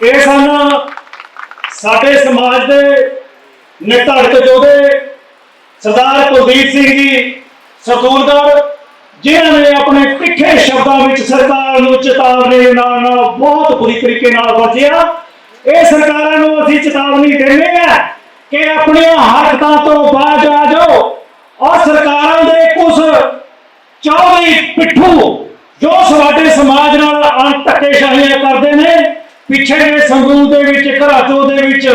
ਇਹ ਸਨ ਸਾਡੇ ਸਮਾਜ ਦੇ ਨਿਰਧਾਰਿਤ ਯੋਧੇ ਸਰਦਾਰ ਕੁਲਦੀਪ ਸਿੰਘ ਜੀ ਸਤੂਲਗੜ੍ਹ ਜਿਨ੍ਹਾਂ ਨੇ ਆਪਣੇ ਤਿੱਖੇ ਸ਼ਬਦਾਂ ਵਿੱਚ ਸਰਕਾਰ ਨੂੰ ਚੇਤਾਵਨੀ ਦੇ ਨਾਲ ਨਾਲ ਬਹੁਤ ਬੁਰੀ ਤਰੀਕੇ ਨਾਲ ਵਰਤਿਆ। ਇਹ ਸਰਕਾਰਾਂ ਨੂੰ ਅਸੀਂ ਚੇਤਾਵਨੀ ਦਿੰਦੇ ਆ ਕਿ ਆਪਣੀਆਂ ਹਰਕਤਾਂ ਤੋਂ ਬਾਅਦ ਆ ਜਾਓ। ਔਰ ਸਰਕਾਰਾਂ ਦੇ ਕੁਝ ਚੌਧਰੀ ਪਿੱਠੂ, ਜੋ ਸਾਡੇ ਸਮਾਜ ਨਾਲ ਅੰਤਕੇਸ਼ਾਹੀਆਂ ਕਰਦੇ ਨੇ ਪਿੱਛੇ ਦੇ ਸੰਗਰੂਰ ਦੇ ਵਿੱਚ ਘਰਾਚੋ ਦੇ ਵਿੱਚ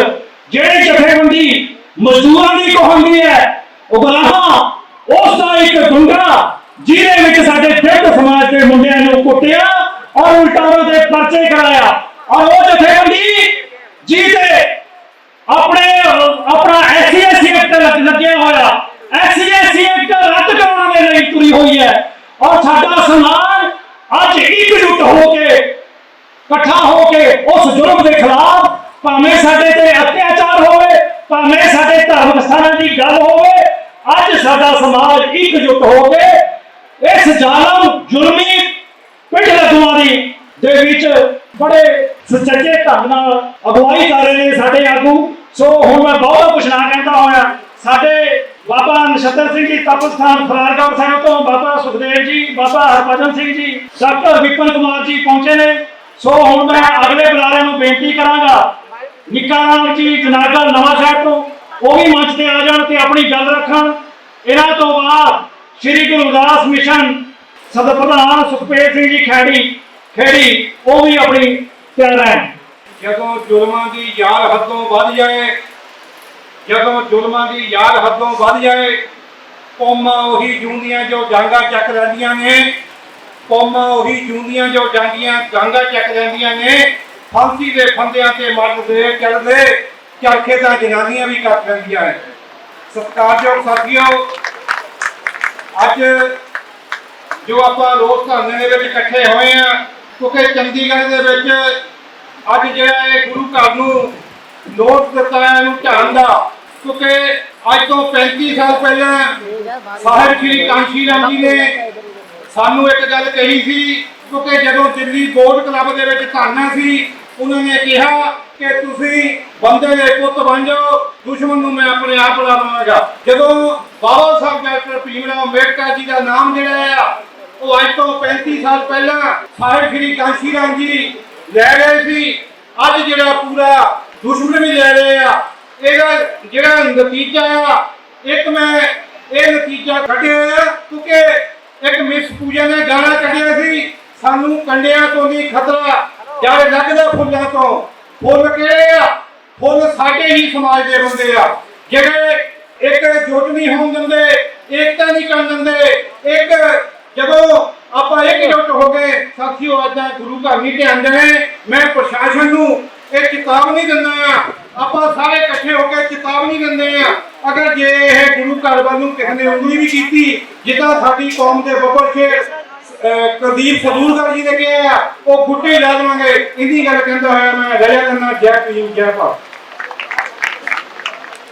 ਜਿਹੜੀ ਜਥੇਬੰਦੀ ਮਜ਼ਦੂਰਾਂ ਦੀ ਕਹਾਣੀ ਹੈ ਉਗਰਾਹਾਂ ਉਸ ਦਾ ਇੱਕ ਗੁੰਡਾ ਜਿਹਦੇ ਵਿੱਚ ਸਾਡੇ ਦਲਿਤ ਸਮਾਜ ਦੇ ਮੁੰਡਿਆਂ ਨੂੰ ਕੁੱਟਿਆ ਔਰ ਉਲਟਾ ਦੇ ਪਰਚੇ ਕਰਾਇਆ। ਔਰ ਉਹ ਜਥੇਬੰਦੀ ਜਿਹਦੇ ਆਪਣੇ, ਆਪਣਾ ਐਸਸੀਐਸਸੀ ਐਕਟ ਲੱਗਿਆ ਹੋਇਆ ਐਸਸੀਐਸਸੀ ਐਕਟ ਰੱਦ ਕਰਾਉਣ ਦੇ ਲਈ ਤੁਰੀ ਹੋਈ ਹੈ। ਔਰ ਸਾਡਾ ਸਮਾਜ ਅੱਜ ਇਕਜੁੱਟ ਹੋ ਕੇ ਇਕੱਠਾ ਹੋ ਦੇ ਖਿਲਾਫ ਭਾਵੇਂ ਸਾਡੇ ਤੇ ਅਤਿਆਚਾਰ ਹੋਵੇ, ਭਾਵੇਂ ਸਾਡੇ ਧਰਮ ਸਥਾਨਾਂ ਦੀ ਗੱਲ ਹੋਵੇ, ਅੱਜ ਸਾਡਾ ਸਮਾਜ ਇਕਜੁੱਟ ਹੋ ਕੇ ਇਸ ਜ਼ਾਲਮ, ਜ਼ੁਲਮੀ ਪਿੱਠ ਲਗਵਾਂ ਦੀ ਦੇ ਵਿੱਚ ਬੜੇ ਸੁਚੱਜੇ ਢੰਗ ਨਾਲ ਅਗਵਾਈ ਕਰ ਰਹੇ ਨੇ ਸਾਡੇ ਆਗੂ। ਸੋ ਹੁਣ ਮੈਂ ਬਹੁਤ ਕੁਝ ਨਾ ਕਹਿੰਦਾ ਹੋਇਆ, ਸਾਡੇ ਬਾਬਾ ਨਛੱਤਰ ਸਿੰਘ ਜੀ ਤਪਸਥਾਨ ਫਰਾਰਗੜ੍ਹ ਸਾਹਿਬ ਤੋਂ ਬਾਬਾ ਸੁਖਦੇਵ ਜੀ, ਬਾਬਾ ਹਰਭਜਨ ਸਿੰਘ ਜੀ, ਡਾਕਟਰ ਵਿਪਨ ਕੁਮਾਰ ਜੀ ਪਹੁੰਚੇ ਨੇ। ਸੋ ਹੁਣ ਮੈਂ ਅਗਲੇ ਬੁਲਾਰੇ ਨੂੰ ਬੇਨਤੀ ਕਰਾਂਗਾ, ਨਿੱਕਾ ਜੀ ਜਨਾਗਲ ਨਵਾਂ ਸ਼ਹਿਰ ਤੋਂ, ਉਹ ਵੀ ਮੰਚ ਤੇ ਆ ਜਾਣ ਤੇ ਆਪਣੀ ਗੱਲ ਰੱਖਣ। ਇਹਨਾਂ ਤੋਂ ਬਾਅਦ ਸ੍ਰੀ ਗੁਰੂ ਰਵਿਦਾਸ ਮਿਸ਼ਨ ਸਦਰ ਪ੍ਰਧਾਨ ਸੁਖਪੇਰ ਸਿੰਘ ਜੀ ਖੈੜੀ ਖੈੜੀ, ਉਹ ਵੀ ਆਪਣੀ ਤਿਆਰ ਹੈ। ਜਦੋਂ ਜ਼ੁਲਮਾਂ ਦੀ ਯਾਰ ਹੱਦੋਂ ਵੱਧ ਜਾਏ, ਜਦੋਂ ਜ਼ੁਲਮਾਂ ਦੀ ਯਾਰ ਹੱਦੋਂ ਵੱਧ ਜਾਏ, ਕੌਮਾਂ ਉਹੀ ਜੂੰਦੀਆਂ ਜੋ ਜਾਂਗਾ ਚੱਕ ਲੈਂਦੀਆਂ ਨੇ। ਕੌਮਾਂ ਉਹੀ ਜੂੰਦੀਆਂ ਜੋ ਜਾਂਗੀਆਂ ਜਾਂਗਾ ਚੱਕ ਲੈਂਦੀਆਂ ਨੇ ਫਾਂਸੀ ਦੇ ਫੰਦਿਆਂ ਤੇ ਮਰਦੇ ਚੜਦੇ ਚਰਖੇ ਤਾਂ ਜਨਾਨੀਆਂ ਵੀ ਕੱਟ ਲੈਂਦੀਆਂ ਨੇ। ਸਤਿਕਾਰਯੋਗ ਸਾਥੀਓ, ਅੱਜ ਜੋ ਆਪਾਂ ਰੋਜ਼ ਧਰਨੇ ਦੇ ਵਿੱਚ ਇਕੱਠੇ ਹੋਏ ਆ ਕਿਉਂਕਿ ਚੰਡੀਗੜ੍ਹ ਦੇ ਵਿੱਚ ਅੱਜ ਜਿਹੜਾ ਇਹ ਗੁਰੂ ਘਰ ਨੂੰ ਨੋਟ ਦਿੱਤਾ ਹੈ ਇਹਨੂੰ ਢਾਣ ਦਾ, ਕਿਉਂਕਿ ਅੱਜ ਤੋਂ 35 ਸਾਲ ਪਹਿਲਾਂ ਸਾਹਿਬ ਸ਼੍ਰੀ ਕਾਂਸ਼ੀ ਰਾਮ ਜੀ ਨੇ ਸਾਨੂੰ ਇੱਕ ਗੱਲ ਕਹੀ ਸੀ, ਕਿਉਂਕਿ ਜਦੋਂ ਦਿੱਲੀ ਬੋਰਡ ਕਲੱਬ ਦੇ ਵਿੱਚ ਧਰਨਾ ਸੀ, ਉਹਨਾਂ ਨੇ ਕਿਹਾ ਕਿ ਤੁਸੀਂ ਬੰਦੇ ਦੇ ਪੁੱਤ ਬਣ ਜਾਓ, ਦੁਸ਼ਮਣ ਨੂੰ ਮੈਂ ਆਪਣੇ ਆਪ ਲੜਾਵਾਂਗਾ ਜਦੋਂ ਬਾਬਾ ਸਾਹਿਬ ਡਾਕਟਰ ਭੀਮਰਾਓ ਅੰਬੇਡਕਰ ਜੀ ਦਾ ਨਾਮ ਜਿਹੜਾ ਆ, ਉਹ ਅੱਜ ਤੋਂ 35 ਸਾਲ ਪਹਿਲਾਂ ਸਾਹਿਬ ਸ਼੍ਰੀ ਕਾਂਸ਼ੀ ਰਾਮ ਜੀ ਲੈ ਗਏ ਸੀ। ਅੱਜ ਜਿਹੜਾ ਪੂਰਾ ਦੁਸ਼ਮਣ ਵੀ ਲੈ ਰਹੇ ਆ, ਇਹਦਾ ਜਿਹੜਾ ਨਤੀਜਾ ਆ, ਇੱਕ ਮੈਂ ਇਹ ਨਤੀਜਾ ਕੱਢਿਆ, ਕਿਉਂਕਿ ਇੱਕ ਮਿਸ ਪੂਜਾ ਨੇ ਗਾਣਾ ਕੱਢਿਆ ਸੀ, ਸਾਨੂੰ ਕੰਡਿਆਂ ਤੋਂ ਨਹੀਂ ਖਤਰਾ ਜਦ ਲੱਗਦਾ ਫੁੱਲਾਂ ਤੋਂ। ਫੁੱਲ ਕਿਹੜੇ ਆ? ਫੁੱਲ ਸਾਡੇ ਹੀ ਸਮਾਜ ਦੇ ਬੰਦੇ ਆ। ਜਿਹੜੇ ਇੱਕ ਜੁੱਟ ਨਹੀਂ ਹੋਣ ਦਿੰਦੇ, ਏਕਤਾ ਨਹੀਂ ਕਰਨ ਦਿੰਦੇ, ਇੱਕ ਜਦੋਂ ਆਪਾਂ ਇਕਜੁੱਟ ਹੋ ਗਏ, ਸਾਥੀਓ, ਅੱਜ ਗੁਰੂ ਘਰ ਨਹੀਂ ਧਿਆਨ ਦੇਣੇ ਮੈਂ ਪ੍ਰਸ਼ਾਸਨ ਨੂੰ ਇਹ ਚੇਤਾਵਨੀ ਦਿੰਦਾ ਆ ਆਪਾਂ ਸਾਰੇ ਇਕੱਠੇ ਹੋ ਕੇ ਚੇਤਾਵਨੀ ਦਿੰਦੇ ਆ ਅਗਰ ਜੇ ਇਹ ਗੁਰੂ ਘਰ ਵੱਲ ਨੂੰ ਕਿਸੇ ਨੇ ਉਂਗਲੀ ਵੀ ਕੀਤੀ ਜਿੱਦਾਂ ਸਾਡੀ ਕੌਮ ਦੇ ਬੱਬਰ ਸ਼ੇਰ ਕੁਲਦੀਪ ਸਦੂਰਗੜ੍ਹ ਜੀ ਨੇ ਕਿਹਾ ਆ, ਉਹ ਗੁੱਟੇ ਲਾ ਦੇਵਾਂਗੇ। ਇਹਦੀ ਗੱਲ ਕਹਿੰਦਾ ਹੋਇਆ ਮੈਂ ਰਜਾ ਕਰਨਾ ਜੈ ਪੀਰ ਜੈ ਭਾਰਤ